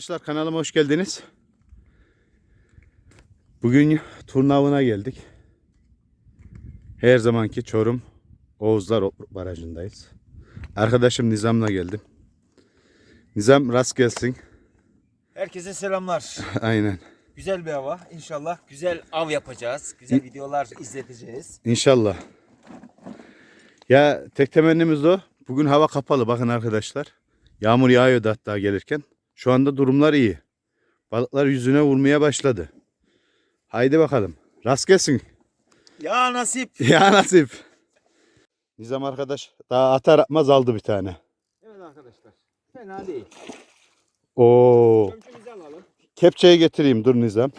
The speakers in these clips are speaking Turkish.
Arkadaşlar kanalıma hoş geldiniz. Bugün turnavına geldik. Her zamanki Çorum Oğuzlar Barajı'ndayız. Arkadaşım Nizam'la geldim. Nizam rast gelsin. Herkese selamlar. Aynen. Güzel bir hava. İnşallah güzel av yapacağız. Güzel videolar izleteceğiz. İnşallah. Ya tek temennimiz o. Bugün hava kapalı bakın arkadaşlar. Yağmur yağıyordu hatta gelirken. Şu anda durumlar iyi. Balıklar yüzüne vurmaya başladı. Haydi bakalım. Rast gelsin. Ya nasip. Ya nasip. Nizam arkadaş daha atar atmaz aldı bir tane. Evet arkadaşlar. Fena değil. Oo. Gömçümüzü alalım. Kepçeyi getireyim dur Nizam.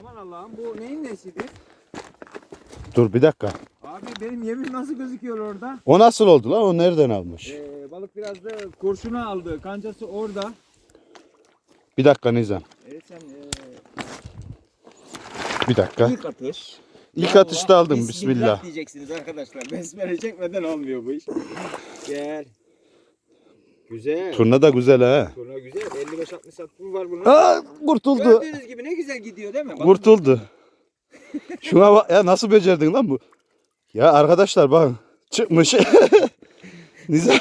Aman Allah'ım bu neyin nesidir? Dur bir dakika. Abi benim yemim nasıl gözüküyor orada? O nasıl oldu lan? O nereden almış? Ee, balık biraz da kurşunu aldı. Kancası orada. Bir dakika Nizam. Evet sen ee, Bir dakika. ilk atış. İlk atışta aldım bismillah. diyeceksiniz arkadaşlar. Besmele çekmeden olmuyor bu iş. Gel. Güzel. Turna da güzel ha. Turna güzel. 55-60 santim var bunun. Aa, kurtuldu. Gördüğünüz gibi ne güzel gidiyor değil mi? Bakın. Kurtuldu. Şuna bak ya nasıl becerdin lan bu? Ya arkadaşlar bakın çıkmış. Nizam.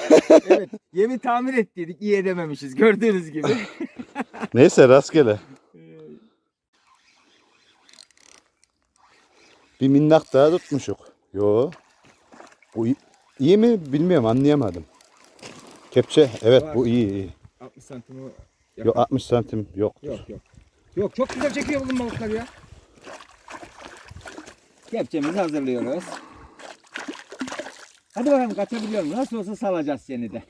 evet. Yemi tamir ettiydik. iyi edememişiz. Gördüğünüz gibi. Neyse rastgele. Bir minnak daha tutmuşuk. Yo. Bu iyi, iyi mi bilmiyorum anlayamadım. Kepçe evet bu iyi iyi. 60 santim o. Yok 60 santim yok. Yok yok. Yok çok güzel çekiyor bugün balıklar ya. Kepçemizi hazırlıyoruz. Hadi bakalım kaçabiliyor musun? Nasıl olsa salacağız seni de.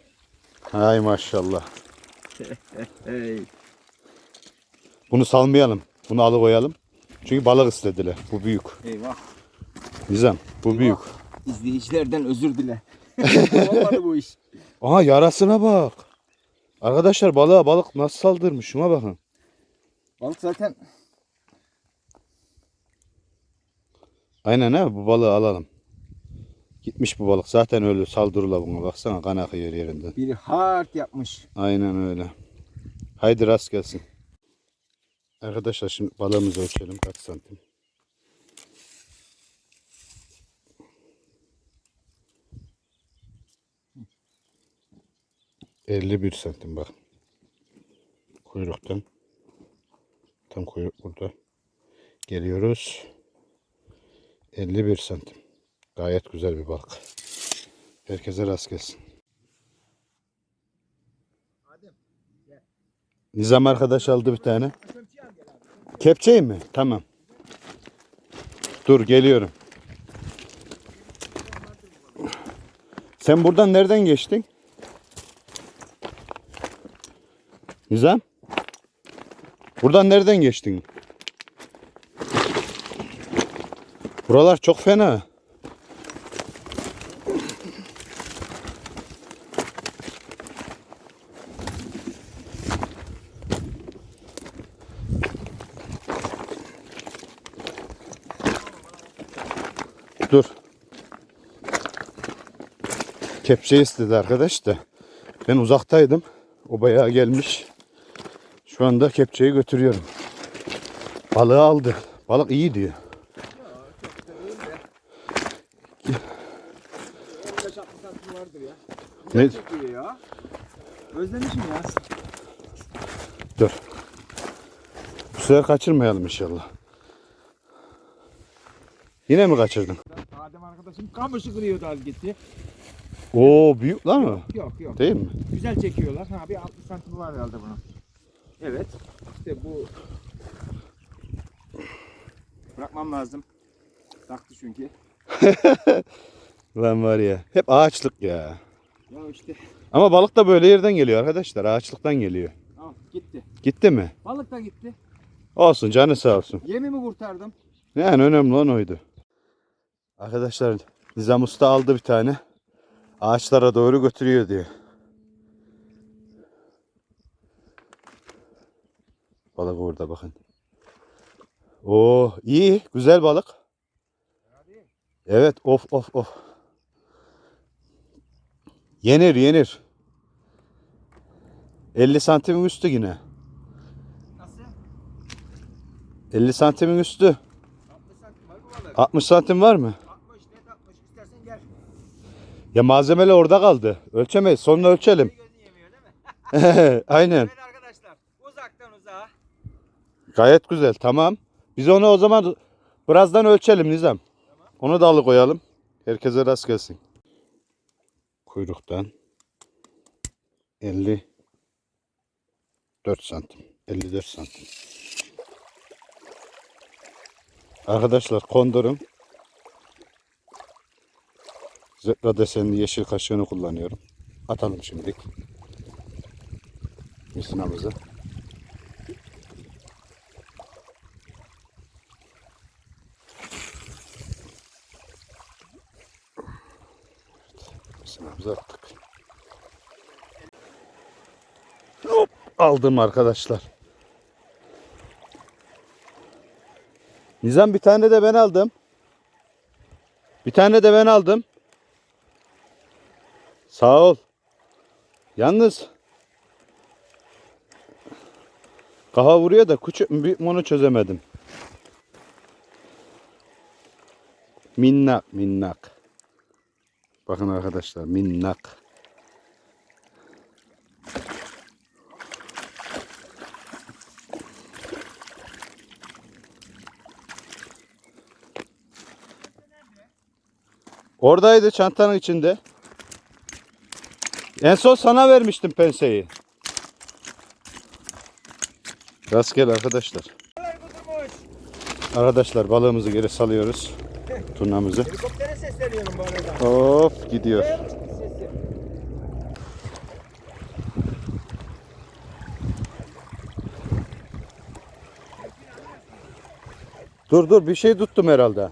Hay maşallah. Hey. Bunu salmayalım. Bunu alıkoyalım. Çünkü balık istediler. Bu büyük. Eyvah. Nizam bu büyük. İzleyicilerden özür dile. Olmadı bu iş. Aha yarasına bak. Arkadaşlar balığa balık nasıl saldırmış şuna bakın. Balık zaten Aynen ha bu balığı alalım. Gitmiş bu balık zaten öyle saldırıla buna baksana kan akıyor yerinden. biri hard yapmış. Aynen öyle. Haydi rast gelsin. Arkadaşlar şimdi balığımızı ölçelim kaç santim. Elli bir santim bak. Kuyruktan. Tam kuyruk burada. Geliyoruz. 51 santim. Gayet güzel bir balık. Herkese rast gelsin. Nizam arkadaş aldı bir tane. Kepçeyi mi? Tamam. Dur geliyorum. Sen buradan nereden geçtin? Nizam? Buradan nereden geçtin? Buralar çok fena. Dur. Kepçe istedi arkadaş da. Ben uzaktaydım. O bayağı gelmiş. Şu anda kepçeyi götürüyorum. Balığı aldı. Balık iyi diyor. 15-60 santim vardır ya. Ne? ya. Özlemişim ya. Dur. Bu sefer kaçırmayalım inşallah. Yine mi kaçırdın? Arkadaşım kamışı kırıyordu az gitti. Oo büyük lan o. Yok yok. Değil mi? Güzel çekiyorlar. Ha bir 60 santim var herhalde bunun. Evet. İşte bu bırakmam lazım. Taktı çünkü. Lan var ya. Hep ağaçlık ya. Ya işte Ama balık da böyle yerden geliyor arkadaşlar. Ağaçlıktan geliyor. al gitti. Gitti mi? Balık da gitti. Olsun canı sağ olsun. Yemimi kurtardım. Yani önemli olan oydu. Arkadaşlar Nizam Usta aldı bir tane. Ağaçlara doğru götürüyor diyor. Balık orada bakın. Oo iyi güzel balık. Evet of of of. Yenir yenir. 50 santimin üstü yine. 50 santimin üstü. 60 santim var bu balık. 60 santim var mı? 60 net 60 istersen gel. Ya malzemeler orada kaldı. Ölçemeyiz. Sonra ölçelim. Yemiyor değil mi? Aynen. Evet arkadaşlar uzaktan uzağa. Gayet güzel. Tamam. Biz onu o zaman birazdan ölçelim Nizam. Onu da alıkoyalım. Herkese rast gelsin. Kuyruktan 54 santim. 54 santim. Arkadaşlar kondorun zebra desenli yeşil kaşığını kullanıyorum. Atalım şimdilik. Misinamızı. Misinamızı attık. Hop aldım arkadaşlar. Nizam bir tane de ben aldım. Bir tane de ben aldım. Sağ ol. Yalnız kafa vuruyor da küçük büyük onu çözemedim. Minnak minnak. Bakın arkadaşlar minnak. Oradaydı çantanın içinde. En son sana vermiştim penseyi. Rastgele arkadaşlar. Arkadaşlar balığımızı geri salıyoruz. Turnamızı. Helikoptere sesleniyorum bu arada. Of gidiyor. Dur dur bir şey tuttum herhalde.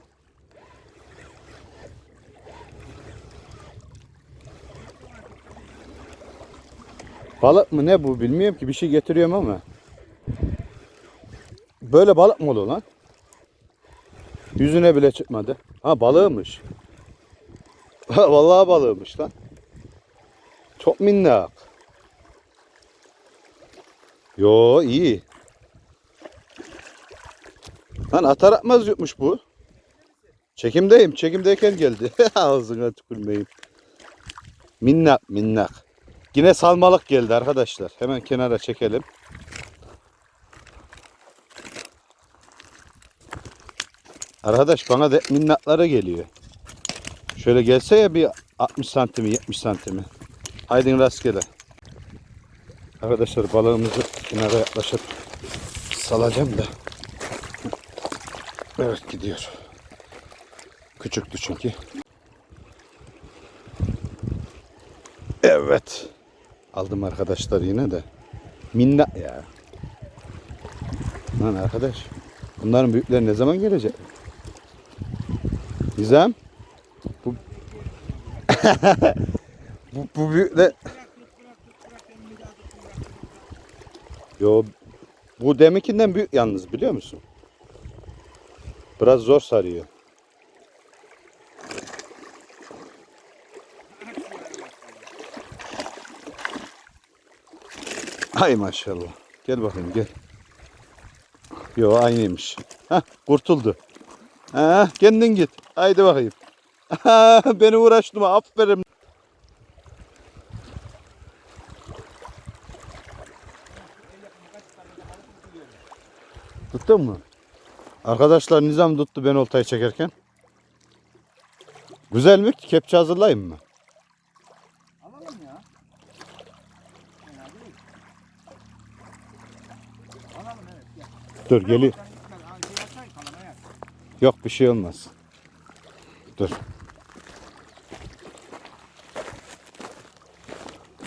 Balık mı ne bu bilmiyorum ki bir şey getiriyorum ama. Böyle balık mı olur lan? Yüzüne bile çıkmadı. Ha balığımış. Vallahi balığımış lan. Çok minnak. Yo iyi. Lan atar atmaz yutmuş bu. Çekimdeyim. Çekimdeyken geldi. Ağzına tükürmeyeyim. Minnak minnak. Yine salmalık geldi arkadaşlar. Hemen kenara çekelim. Arkadaş bana da minnaklara geliyor. Şöyle gelse ya bir 60 santimi 70 santimi. Haydi rastgele. Arkadaşlar balığımızı kenara yaklaşıp salacağım da. Evet gidiyor. Küçüktü çünkü. Evet. Aldım arkadaşlar yine de. Minna ya. Lan arkadaş. Bunların büyükleri ne zaman gelecek? Nizam. Bu bu, bu büyükler Yo bu deminkinden büyük yalnız biliyor musun? Biraz zor sarıyor. Ay maşallah. Gel bakayım gel. Yo aynıymış. Hah kurtuldu. Ha, kendin git. Haydi bakayım. Beni uğraştırma aferin. Tuttun mu? Arkadaşlar Nizam tuttu ben oltayı çekerken. Güzel mi? Kepçe hazırlayayım mı? Alalım ya. Fena değil. Alalım evet gel. Dur geliyor. Sen git gel. Al, yapsana, kalamaya. Yok bir şey olmaz. Dur.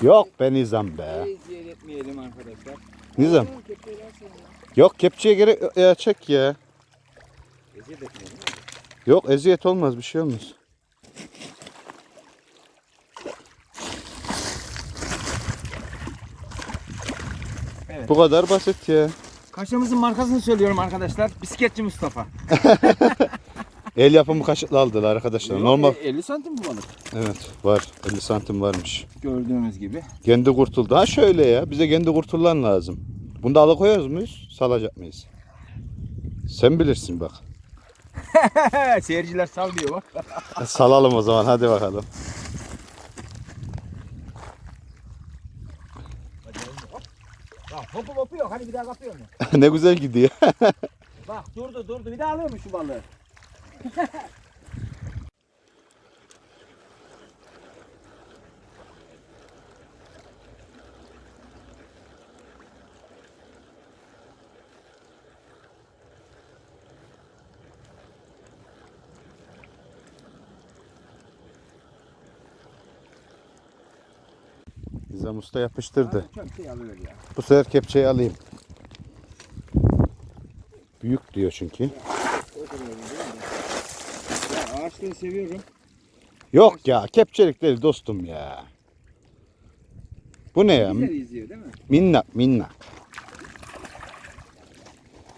Yok be Nizam be. Eziyet etmeyelim arkadaşlar. Nizam. Yok kepçeye gerek ya çek ya. Eziyet etmeyelim. Yok eziyet olmaz bir şey olmaz. Evet. Bu kadar basit ya. Kaşığımızın markasını söylüyorum arkadaşlar. Bisikletçi Mustafa. El yapımı kaşıkla aldılar arkadaşlar. Normal. 50 santim bu balık. Evet var. 50 santim varmış. Gördüğünüz gibi. Kendi kurtuldu. Ha şöyle ya. Bize kendi kurtulan lazım. Bunu da alıkoyuyoruz muyuz? Salacak mıyız? Sen bilirsin bak. Seyirciler sallıyor bak. Salalım o zaman hadi bakalım. Bak hopu hopu yok. Hadi bir daha kapıyor mu? ne güzel gidiyor. Bak durdu durdu. Bir daha alıyor mu şu balığı? Nizam Usta yapıştırdı. Çok alıyor ya. Bu sefer kepçeyi alayım. Büyük diyor çünkü. Ya ağaçları seviyorum. Yok ya kepçelik değil dostum ya. Bu ne ya? Güzel izliyor değil mi? Minnak minnak.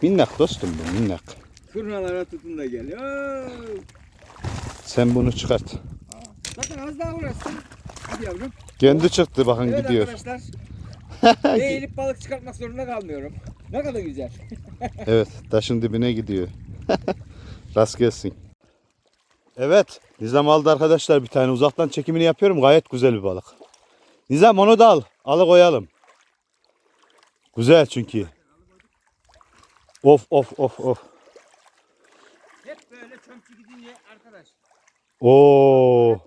Minnak dostum bu minnak. Turnalara tutun da gel. Oo! Sen bunu çıkart. Zaten az daha uğraşsın. Hadi yavrum. Kendi çıktı bakın Evet gidiyor. arkadaşlar. Eğilip balık çıkartmak zorunda kalmıyorum. Ne kadar güzel. Evet taşın dibine gidiyor. Rast gelsin. Evet Nizam aldı arkadaşlar bir tane uzaktan çekimini yapıyorum gayet güzel bir balık. Nizam onu da al. Alı koyalım. Güzel çünkü. Of of of of. Hep böyle çömçü gidince arkadaş. Oo.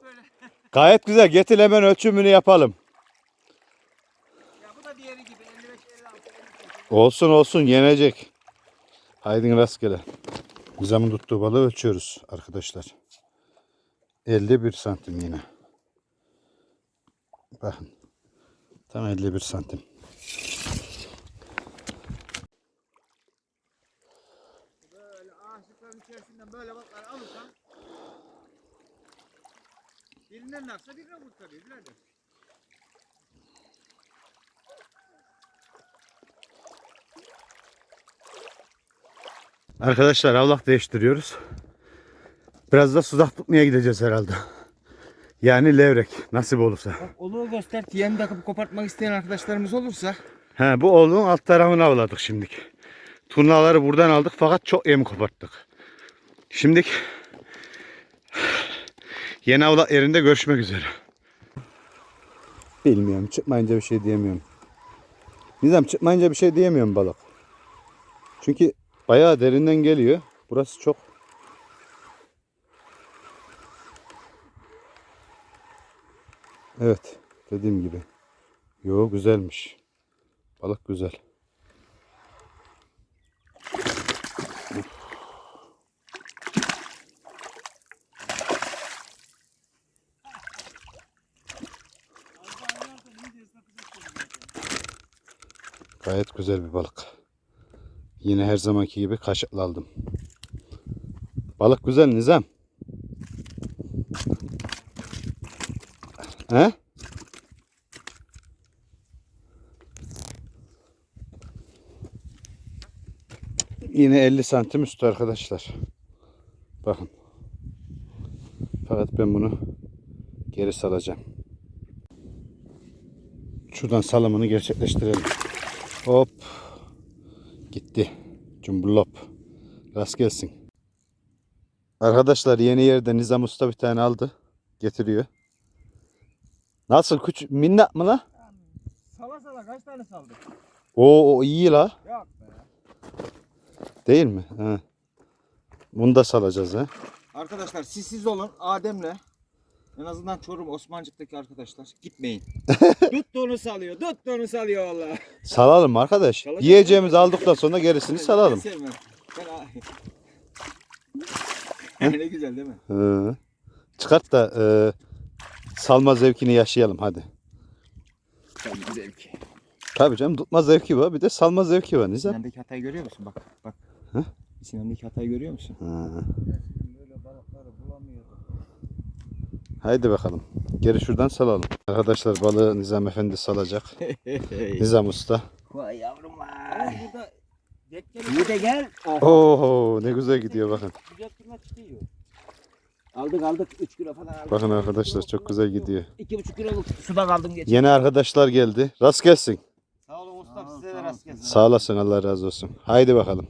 Gayet güzel. Getir hemen ölçümünü yapalım. Ya bu da diğeri gibi 55 56 58. Olsun olsun yenecek. Haydi rastgele. Nizam'ın tuttuğu balığı ölçüyoruz arkadaşlar. 51 santim yine. Bakın. Tam 51 santim. Böyle ağaçlıkların içerisinden böyle balıklar alırsan naksa birine kurtarıyor birader. Arkadaşlar avlak değiştiriyoruz. Biraz da sudak tutmaya gideceğiz herhalde. Yani levrek nasip olursa. Bak oluğu göster. Yem takıp kopartmak isteyen arkadaşlarımız olursa He, bu oğlunun alt tarafını avladık şimdilik. Turnaları buradan aldık fakat çok yem koparttık. Şimdilik yeni avlak yerinde görüşmek üzere. Bilmiyorum çıkmayınca bir şey diyemiyorum. Nizam çıkmayınca bir şey diyemiyorum balık. Çünkü bayağı derinden geliyor. Burası çok Evet dediğim gibi. Yo güzelmiş. Balık güzel. Gayet güzel bir balık. Yine her zamanki gibi kaşıkla aldım. Balık güzel Nizam. He? Yine 50 santim üstü arkadaşlar. Bakın. Fakat ben bunu geri salacağım. Şuradan salımını gerçekleştirelim. Hop. Gitti. Cumburlop. Rast gelsin. Arkadaşlar yeni yerde Nizam Usta bir tane aldı. Getiriyor. Nasıl küçük minnak mı la? sala sala kaç tane saldık? Oo o iyi la. Yok be. Değil mi? He. Bunu da salacağız ha. Arkadaşlar siz siz olun Adem'le en azından Çorum Osmancık'taki arkadaşlar gitmeyin. tuttuğunu salıyor, tuttuğunu salıyor valla. Salalım arkadaş. Salacağız. Yiyeceğimizi aldıktan sonra gerisini salalım. Ben sevmem. Ben ne güzel değil mi? Hı. Çıkart da e, salma zevkini yaşayalım hadi. Tabii zevki. Tabii canım tutma zevki var bir de salma zevki var Nizam. Sinan'daki hatayı görüyor musun? Bak bak. Hı? Sinan'daki hatayı görüyor musun? Ha. Haydi bakalım. Geri şuradan salalım. Arkadaşlar balığı Nizam Efendi salacak. Nizam Usta. Vay yavrum vay. İyi de gel. Oh. Oo ne güzel gidiyor bakın. Aldık aldık 3 kilo falan aldık. Bakın arkadaşlar çok güzel gidiyor. 2,5 kiloluk suda kaldım geçen. Yeni arkadaşlar geldi. Rast gelsin. Sağ olun ustam size de rast gelsin. Sağ olasın Allah razı olsun. Haydi bakalım.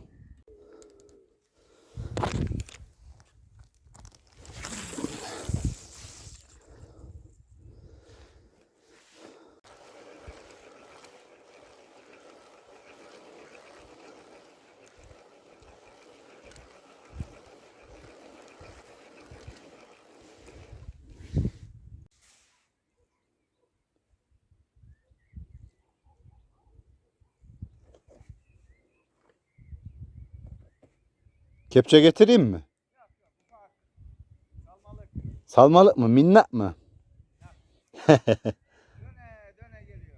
Kepçe getireyim mi? Salmalık. Mı? Minnak mı? Döne döne geliyor.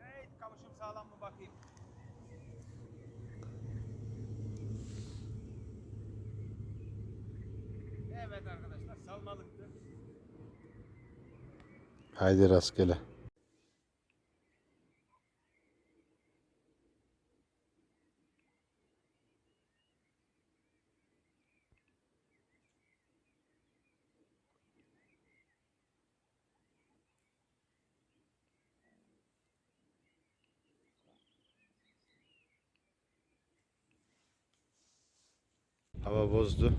Evet kamışım sağlam mı bakayım. Haydi rastgele. Hava bozdu.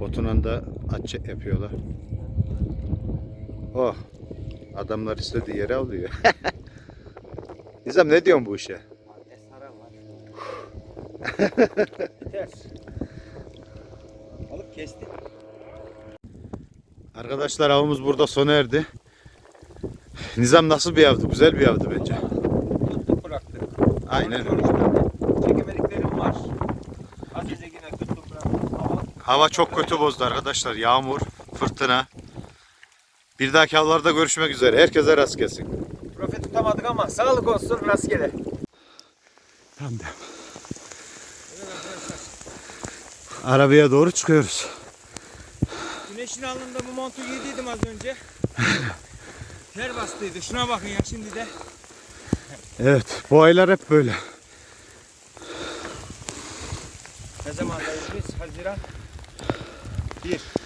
Botuna da açık yapıyorlar. Oh. Adamlar istediği yere alıyor. Nizam ne diyorsun bu işe? Esara var. Biter. Balık kesti. Arkadaşlar avımız burada sona erdi. Nizam nasıl bir avdı? Güzel bir avdı bence. Tuttuk bıraktık. Aynen. Sonuçta çekemediklerim var. Azize yine tuttum bıraktım. Hava Hava çok kötü bozdu arkadaşlar. Yağmur, fırtına. Bir dahaki avlarda görüşmek üzere. Herkese rast gelsin. profet tutamadık ama sağlık olsun rastgele. Tamam. Arkadaşlar. Arabaya doğru çıkıyoruz. Güneşin alnında bu montu giydiydim az önce. Ter bastıydı. Şuna bakın ya şimdi de. Evet, bu aylar hep böyle. Ne zamandayız biz? Haziran 1.